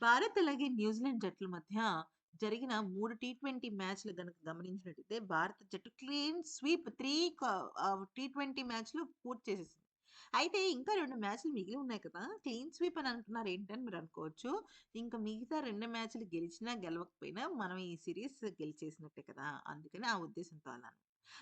భారత్ అలాగే న్యూజిలాండ్ జట్ల మధ్య జరిగిన 3 టీ20 మ్యాచ్‌లు కనుక గమనించినట్టయితే భారత జట్టు clean sweep three T twenty మ్యాచ్‌లు పూర్తి చేసేసింది. అయితే ఇంకా రెండు మ్యాచ్‌లు మిగిలి ఉన్నాయి కదా! క్లీన్ స్వీప్ అని అంటున్నారు ఏంటని మీరు అనుకోవచ్చు ఇంకా మిగతా రెండు మ్యాచ్‌లు గెలిచినా, గెలవకపోయినా మనం ఈ సిరీస్ గెలిచేసినట్టే కదా! అందుకని ఆ ఉద్దేశంతో అన్నాను.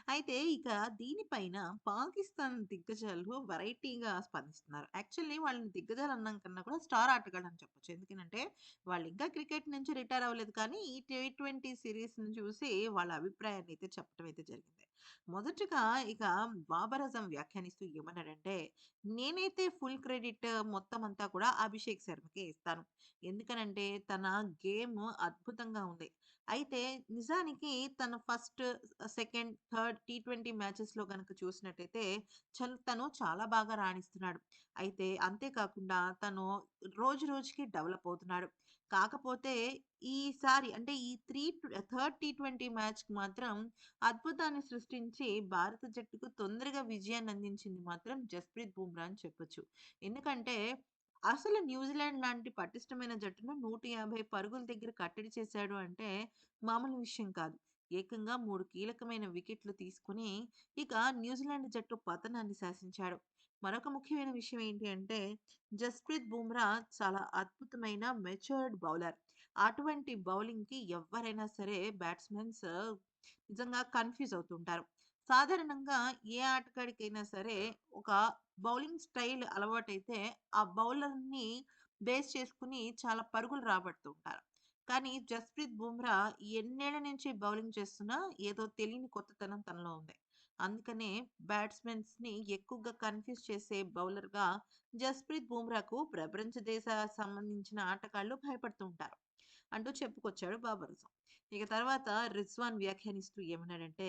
అయితే ఇక దీనిపైన పాకిస్తాన్ దిగ్గజాలు వెరైటీగా స్పందిస్తున్నారు. యాక్చువల్లీ వాళ్ళని దిగ్గజాలు అన్నాం కన్నా కూడా స్టార్ ఆటగాళ్ళు అని చెప్పొచ్చు. ఎందుకనంటే వాళ్ళు ఇంకా క్రికెట్ నుంచి రిటైర్ అవ్వలేదు కానీ ఈ టీ20 సీరీస్‌ని చూసి వాళ్ళ అభిప్రాయాన్ని అయితే చెప్పడం అయితే జరిగింది. మొదటగా ఇక బాబర్ అజం వ్యాఖ్యానిస్తూ ఏమన్నాడంటే, "నేనైతే ఫుల్ క్రెడిట్ మొత్తం అంతా కూడా అభిషేక్ శర్మకే ఇస్తాను. ఎందుకనంటే తన గేమ్ అద్భుతంగా ఉంది. అయితే నిజానికి తన ఫస్ట్, సెకండ్, థర్డ్ టీ20 మ్యాచెస్‌లో కనుక చూసినట్టయితే తను చాలా బాగా రాణిస్తున్నాడు. అయితే అంతేకాకుండా తను రోజు రోజుకి డెవలప్ అవుతున్నాడు. కాకపోతే ఈసారి అంటే ఈ త్రీ థర్డ్ టీ20 మ్యాచ్‌కి మాత్రం అద్భుతాన్ని సృష్టించి భారత జట్టుకు తొందరగా విజయాన్ని అందించింది మాత్రం జస్ప్రీత్ బుమ్రా అని చెప్పొచ్చు. ఎందుకంటే అసలు న్యూజిలాండ్ లాంటి పటిష్టమైన జట్టును 150 పరుగుల దగ్గర కట్టడి చేశాడు అంటే మామూలు విషయం కాదు. ఏకంగా మూడు కీలకమైన వికెట్లు తీసుకుని ఇక న్యూజిలాండ్ జట్టు పతనాన్ని శాసించాడు. మరొక ముఖ్యమైన విషయం ఏంటి అంటే జస్ప్రీత్ బుమ్రా చాలా అద్భుతమైన మెచ్యూర్డ్ బౌలర్. అటువంటి బౌలింగ్‌కి ఎవరైనా సరే బ్యాట్స్‌మెన్స్ నిజంగా కన్‌ఫ్యూజ్ అవుతుంటారు. సాధారణంగా ఏ ఆటగాడికైనా సరే ఒక బౌలింగ్ స్టైల్ అలవాటైతే ఆ బౌలర్‌ని బేస్ చేసుకుని చాలా పరుగులు రాబడుతుంటారు కానీ జస్ప్రీత్ బుమ్రా ఎన్నేళ్ళ నుంచి బౌలింగ్ చేస్తున్నా ఏదో తెలియని కొత్తతనం తనలో ఉంది. అందుకనే బ్యాట్స్మెన్స్ని ఎక్కువగా కన్‌ఫ్యూజ్ చేసే బౌలర్గా జస్ప్రీత్ బుమ్రాకు ప్రపంచ దేశాలకు సంబంధించిన ఆటగాళ్ళు భయపడుతూ ఉంటారు. అంటూ చెప్పుకొచ్చాడు బాబర్ ఇక తర్వాత రిజ్వాన్ వ్యాఖ్యానిస్తూ ఏమన్నాడంటే,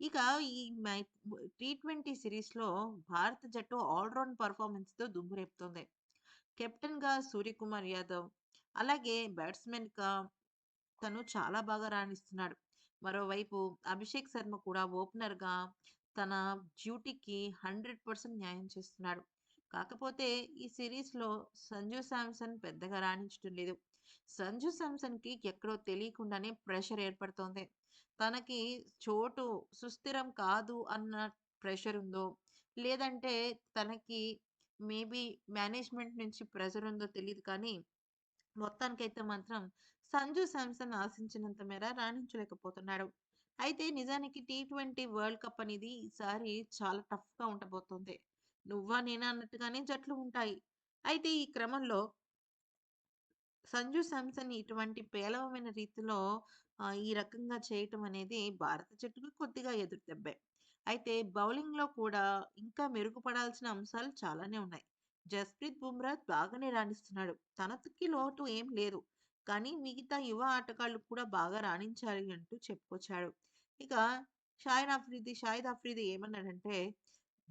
ఇక ఈ మై టీ ట్వంటీ సిరీస్లో భారత జట్టు ఆల్రౌండ్ పర్ఫార్మెన్స్తో పెర్ఫార్మన్స్‌తో కెప్టెన్‌గా సూర్యకుమార్ యాదవ్, అలాగే బ్యాట్స్‌మెన్‌గా తను చాలా బాగా రాణిస్తున్నాడు. మరోవైపు అభిషేక్ శర్మ కూడా ఓపెనర్‌గా తన డ్యూటీకి 100% న్యాయం చేస్తున్నాడు. కాకపోతే ఈ సిరీస్లో సంజు శాంసన్ పెద్దగా రాణించడం లేదు. సంజు శాంసన్‌కి ఎక్కడో తెలియకుండానే ప్రెషర్ ఏర్పడుతోంది. తనకి చోటు సుస్థిరం కాదు అన్న ప్రెషర్ ఉందో, లేదంటే తనకి మేబీ మేనేజ్‌మెంట్ నుంచి ప్రెషర్ ఉందో తెలియదు కానీ మొత్తానికైతే మాత్రం సంజు శాంసన్ ఆశించినంత మేర రాణించలేకపోతున్నాడు. అయితే నిజానికి టీ20 వరల్డ్ కప్ అనేది ఈసారి చాలా టఫ్‌గా ఉండబోతుంది నువ్వా నేనా అన్నట్టుగానే జట్లు ఉంటాయి. అయితే ఈ క్రమంలో సంజు శాంసన్ ఇటువంటి పేలవమైన రీతిలో ఈ రకంగా చేయటం అనేది భారత జట్టుకు కొద్దిగా ఎదురు దెబ్బే. అయితే బౌలింగ్‌లో కూడా ఇంకా మెరుగుపడాల్సిన అంశాలు చాలానే ఉన్నాయి. జస్ప్రీత్ బుమ్రా బాగానే రాణిస్తున్నాడు. తనకి లోటు ఏం లేదు. కానీ మిగతా యువ ఆటగాళ్ళు కూడా బాగా రాణించాలి అంటూ చెప్పుకొచ్చాడు. ఇక షాయిద్ అఫ్రీది షాయిద్ అఫ్రీది ఏమన్నాడంటే,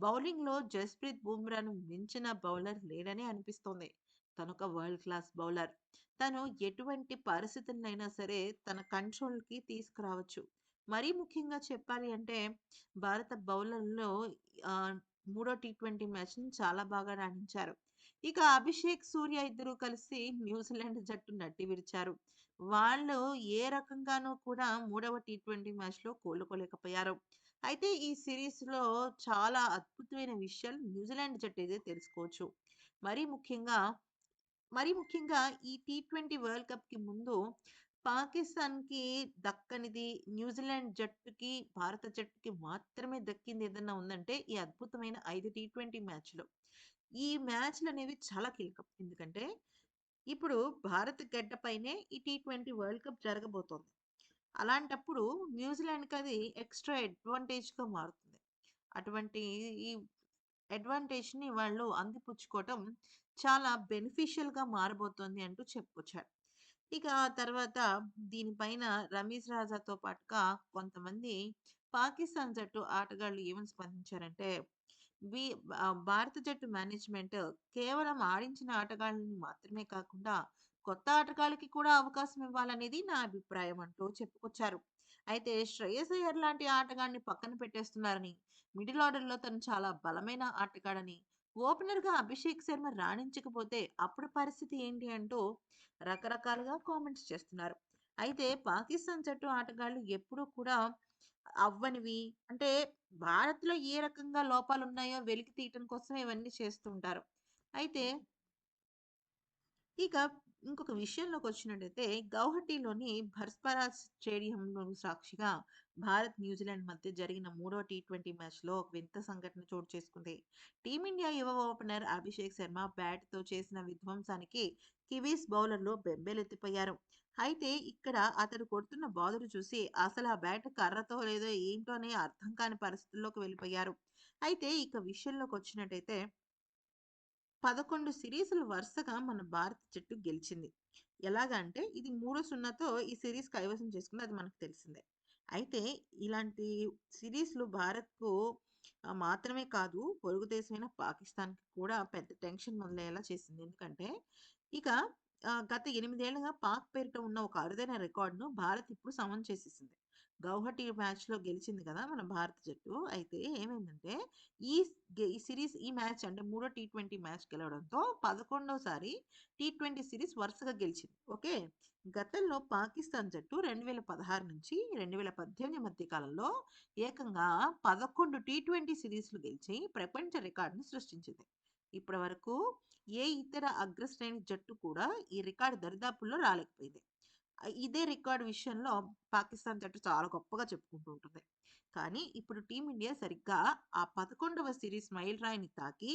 బౌలింగ్‌లో జస్ప్రీత్ బుమ్రాను మించిన బౌలర్ లేడనే అనిపిస్తోంది. తనొక వరల్డ్ క్లాస్ బౌలర్. తను ఎటువంటి పరిస్థితులైనా సరే తన కంట్రోల్‌కి తీసుకురావచ్చు. మరీ ముఖ్యంగా చెప్పాలి అంటే భారత బౌలర్‌లో మూడో టీ ట్వంటీ మ్యాచ్‌ని చాలా బాగా రాణించారు. ఇక అభిషేక్, సూర్య ఇద్దరూ కలిసి న్యూజిలాండ్ జట్టు నట్టి విరిచారు. వాళ్ళు ఏ రకంగానూ కూడా మూడవ టీ20 మ్యాచ్‌లో కోలుకోలేకపోయారు. అయితే ఈ సిరీస్లో చాలా అద్భుతమైన విషయాలు న్యూజిలాండ్ జట్టు అయితే తెలుసుకోవచ్చు. మరీ ముఖ్యంగా మరీ ముఖ్యంగా ఈ టీ20 వరల్డ్ కప్‌కి ముందు పాకిస్తాన్‌కి దక్కనిది న్యూజిలాండ్ జట్టుకి, భారత జట్టుకి మాత్రమే దక్కింది ఏదన్నా ఉందంటే ఈ అద్భుతమైన 5 టీ20 మ్యాచ్‌లు. ఈ మ్యాచ్లు అనేవి చాలా కీలకం. ఎందుకంటే ఇప్పుడు భారత గడ్డపైనే ఈ టీ20 వరల్డ్ కప్ జరగబోతోంది. అలాంటప్పుడు న్యూజిలాండ్‌కి అది ఎక్స్‌ట్రా అడ్వాంటేజ్‌గా మారుతుంది. అటువంటి ఈ అడ్వాంటేజ్‌ని వాళ్ళు అందిపుచ్చుకోవటం చాలా బెనిఫిషియల్‌గా మారబోతోంది అంటూ చెప్పుకొచ్చారు. ఇక తర్వాత దీనిపైన రమీజ్ రాజాతో పాటుగా కొంతమంది పాకిస్తాన్ జట్టు ఆటగాళ్ళు ఏమని స్పందించారంటే, వి భారత జట్టు మేనేజ్‌మెంట్ కేవలం ఆడించిన ఆటగాళ్ళని మాత్రమే కాకుండా కొత్త ఆటగాళ్ళకి కూడా అవకాశం ఇవ్వాలనేది నా అభిప్రాయం అంటూ చెప్పుకొచ్చారు. అయితే శ్రేయస్ అయ్యర్ లాంటి ఆటగాడిని పక్కన పెట్టేస్తున్నారని, మిడిల్ ఆర్డర్‌లో తను చాలా బలమైన ఆటగాడని, ఓపెనర్‌గా అభిషేక్ శర్మ రాణించకపోతే అప్పుడు పరిస్థితి ఏంటి అంటూ రకరకాలుగా కామెంట్స్ చేస్తున్నారు. అయితే పాకిస్తాన్ జట్టు ఆటగాళ్ళు ఎప్పుడూ కూడా అవ్వనివి అంటే భారత్‌లో ఏ రకంగా లోపాలున్నాయో వెలికి తీయటం కోసం ఇవన్నీ చేస్తూ ఉంటారు. అయితే ఇక ఇంకొక విషయంలోకి వచ్చినట్టయితే గౌహటిలోని భర్స్పరా స్టేడియంలో సాక్షిగా భారత్, న్యూజిలాండ్ మధ్య జరిగిన మూడో టీ20 మ్యాచ్‌లో ఒక వింత సంఘటన చోటు చేసుకుంది. టీమిండియా యువ ఓపెనర్ అభిషేక్ శర్మ బ్యాట్‌తో చేసిన విధ్వంసానికి కివీస్ బౌలర్లు బెంబేలెత్తిపోయారు. అయితే ఇక్కడ అతడు కొడుతున్న బాధలు చూసి అసలు ఆ బ్యాట్ కర్రతో లేదో ఏంటో అని అర్థం కాని పరిస్థితుల్లోకి వెళ్ళిపోయారు. అయితే ఇక విషయంలోకి వచ్చినట్టయితే 11 సిరీస్‌లు వరుసగా మన భారత జట్టు గెలిచింది. ఎలాగంటే ఇది 3-0తో ఈ సిరీస్ కైవసం చేసుకుంది. అది మనకు తెలిసిందే. అయితే ఇలాంటి సిరీస్‌లు భారత్‌కు మాత్రమే కాదు పొరుగు దేశమైన పాకిస్తాన్‌కి కూడా పెద్ద టెన్షన్ మొదలయ్యేలా చేసింది. ఎందుకంటే ఇక గత ఎనిమిదేళ్ళుగా పాక్ పేరిట ఉన్న ఒక అరుదైన రికార్డును భారత్ ఇప్పుడు సమం చేసేసింది. గౌహటి మ్యాచ్‌లో గెలిచింది కదా! మన భారత జట్టు. అయితే ఏమైందంటే ఈ ఈ సిరీస్ ఈ మ్యాచ్ అంటే మూడో టీ20 మ్యాచ్ గెలవడంతో 11వసారి టీ20 సిరీస్ వరుసగా గెలిచింది. ఓకే. గతంలో పాకిస్తాన్ జట్టు 2016 నుంచి 2018 మధ్య కాలంలో ఏకంగా 11 టీ20 సిరీస్‌లు గెలిచి ప్రపంచ రికార్డును సృష్టించింది. ఇప్పటి వరకు ఏ ఇతర అగ్రశ్రేణి జట్టు కూడా ఈ రికార్డు దరిదాపుల్లో రాలేకపోయింది. ఇదే రికార్డ్ విషయంలో పాకిస్తాన్ జట్టు చాలా గొప్పగా చెప్పుకుంటూ ఉంటుంది. కానీ ఇప్పుడు టీమిండియా సరిగ్గా ఆ 11వ సిరీస్ మైల్ రాయిని తాకి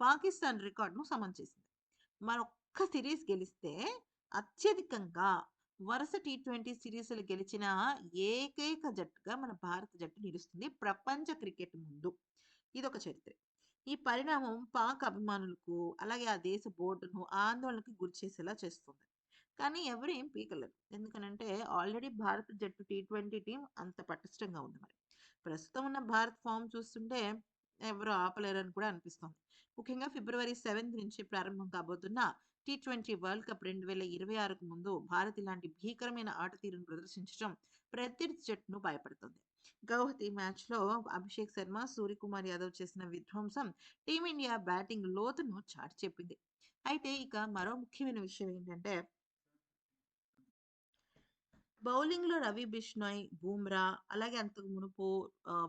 పాకిస్తాన్ రికార్డును సమం చేసింది. మరొక్క సిరీస్ గెలిస్తే అత్యధికంగా వరుస టీ20 సిరీస్‌లు గెలిచిన ఏకైక జట్టుగా మన భారత జట్టు నిలుస్తుంది ప్రపంచ క్రికెట్ ముందు. ఇదొక చరిత్ర. ఈ పరిణామం పాక్ అభిమానులకు, అలాగే ఆ దేశ బోర్డును ఆందోళనకు గురిచేసేలా చేస్తుంది. కానీ ఎవరు ఏం పీకలేరు. ఎందుకనంటే ఆల్రెడీ భారత జట్టు టీ ట్వంటీ టీం అంత పటిష్టంగా ఉంది మరి. ప్రస్తుతం ఉన్న భారత్ ఫామ్ చూస్తుంటే ఎవరు ఆపలేరని కూడా అనిపిస్తోంది. ముఖ్యంగా ఫిబ్రవరి సెవెంత్ నుంచి ప్రారంభం కాబోతున్న టీ20 వరల్డ్ కప్ 2026కు ముందు భారత్ ఇలాంటి భీకరమైన ఆట తీరును ప్రదర్శించడం ప్రత్యర్థి జట్టును భయపడుతుంది గౌహతి మ్యాచ్‌లో అభిషేక్ శర్మ, సూర్యకుమార్ యాదవ్ చేసిన విధ్వంసం టీమిండియా బ్యాటింగ్ లోతును చాటి చెప్పింది. అయితే ఇక మరో ముఖ్యమైన విషయం ఏంటంటే బౌలింగ్‌లో రవి బిష్నోయ్, బూమ్రా అలాగే అంతకు మునుపు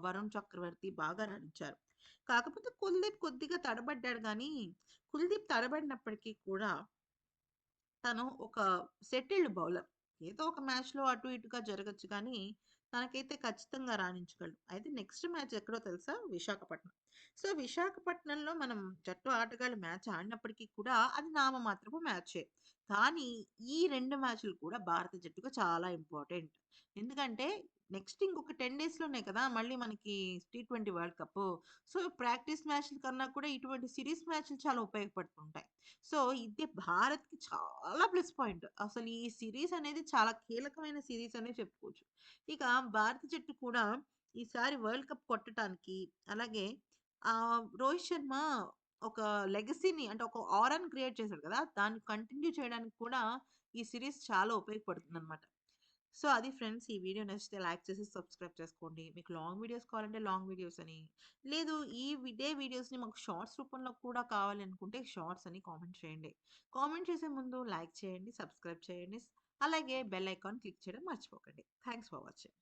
వరుణ్ చక్రవర్తి బాగా రాణించారు. కాకపోతే కుల్దీప్ కొద్దిగా తడబడ్డాడు కానీ కుల్దీప్ తడబడినప్పటికీ కూడా తను ఒక సెటిల్డ్ బౌలర్. ఏదో ఒక మ్యాచ్‌లో అటు ఇటుగా జరగొచ్చు కానీ, తనకైతే ఖచ్చితంగా రాణించగలడు. అయితే నెక్స్ట్ మ్యాచ్ ఎక్కడో తెలుసా? విశాఖపట్నం. సో, విశాఖపట్నంలో మనం జట్టు ఆటగాళ్ళు మ్యాచ్ ఆడినప్పటికీ కూడా అది నామమాత్రపు మ్యాచే. కానీ ఈ రెండు మ్యాచ్‌లు కూడా భారత జట్టుకు చాలా ఇంపార్టెంట్. ఎందుకంటే నెక్స్ట్ ఇంకొక 10 డేస్‌లోనే కదా! మళ్ళీ మనకి టీ20 వరల్డ్ కప్ సో, ప్రాక్టీస్ మ్యాచ్‌ల కన్నా కూడా ఇటువంటి సిరీస్ మ్యాచ్‌లు చాలా ఉపయోగపడుతుంటాయి. సో, ఇది భారత్‌కి చాలా ప్లస్ పాయింట్. అసలు ఈ సిరీస్ అనేది చాలా కీలకమైన సిరీస్ అనే చెప్పుకోవచ్చు. ఇక భారత జట్టు కూడా ఈసారి వరల్డ్ కప్ కొట్టటానికి అలాగే రోహిత్ శర్మ ఒక లెగసీని అంటే ఒక ఆరాని క్రియేట్ చేశాడు కదా! దాన్ని కంటిన్యూ చేయడానికి కూడా ఈ సిరీస్ చాలా ఉపయోగపడుతుందన్నమాట. సో, అది ఫ్రెండ్స్ ఈ వీడియో నచ్చితే లైక్ చేసి సబ్స్క్రైబ్ చేసుకోండి. మీకు లాంగ్ వీడియోస్ కావాలంటే లాంగ్ వీడియోస్ అని, లేదు ఈ ఇదే వీడియోస్‌ని మాకు షార్ట్స్ రూపంలో కూడా కావాలి అనుకుంటే షార్ట్స్ అని కామెంట్ చేయండి. కామెంట్ చేసే ముందు లైక్ చేయండి, సబ్స్క్రైబ్ చేయండి. అలాగే బెల్ ఐకాన్ క్లిక్ చేయడం మర్చిపోకండి. Thanks for watching.